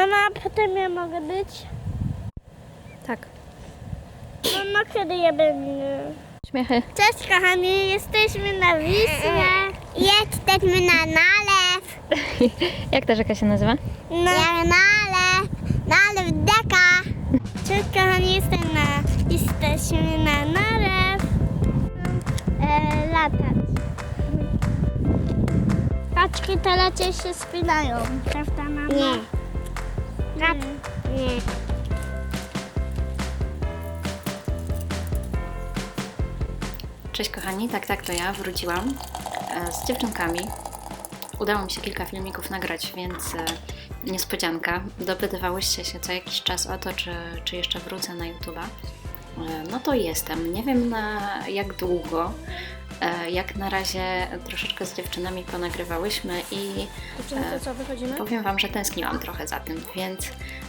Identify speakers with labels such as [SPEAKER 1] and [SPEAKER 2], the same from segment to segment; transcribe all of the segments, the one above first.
[SPEAKER 1] Mama, a potem ja mogę być?
[SPEAKER 2] Tak.
[SPEAKER 1] Mama, kiedy ja będę?
[SPEAKER 2] Śmiechy.
[SPEAKER 1] Cześć kochani, jesteśmy na Wiśle. Jesteśmy na nalew.
[SPEAKER 2] Jak ta rzeka się nazywa?
[SPEAKER 1] Na nalew. Nalew deka. Cześć kochani, jestem na, jesteśmy na nalew. E, latać. Kaczki te lecie się spinają, prawda mama? Nie. Nie.
[SPEAKER 2] Cześć kochani, tak, tak, to ja wróciłam e, z dziewczynkami. Udało mi się kilka filmików nagrać, więc e, niespodzianka. Dopytywałyście się co jakiś czas o to, czy, czy jeszcze wrócę na YouTube'a. E, No to jestem. Nie wiem na jak długo. E, Jak na razie troszeczkę z dziewczynami ponagrywałyśmy i
[SPEAKER 3] to co, wychodzimy?
[SPEAKER 2] Powiem Wam, że tęskniłam trochę za tym, więc,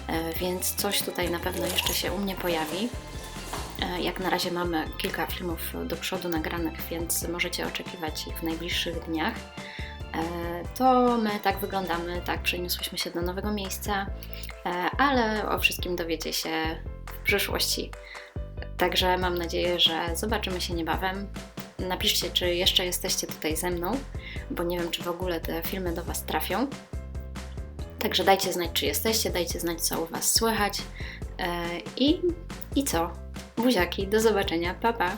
[SPEAKER 2] e, więc coś tutaj na pewno jeszcze się u mnie pojawi. E, Jak na razie mamy kilka filmów do przodu nagranych, więc możecie oczekiwać ich w najbliższych dniach. E, To my tak wyglądamy, tak przeniosłyśmy się do nowego miejsca, e, ale o wszystkim dowiecie się w przyszłości. Także mam nadzieję, że zobaczymy się niebawem. Napiszcie, czy jeszcze jesteście tutaj ze mną, bo nie wiem, czy w ogóle te filmy do Was trafią. Także dajcie znać, czy jesteście, dajcie znać, co u Was słychać. E, I, I co? Buziaki, do zobaczenia, pa pa!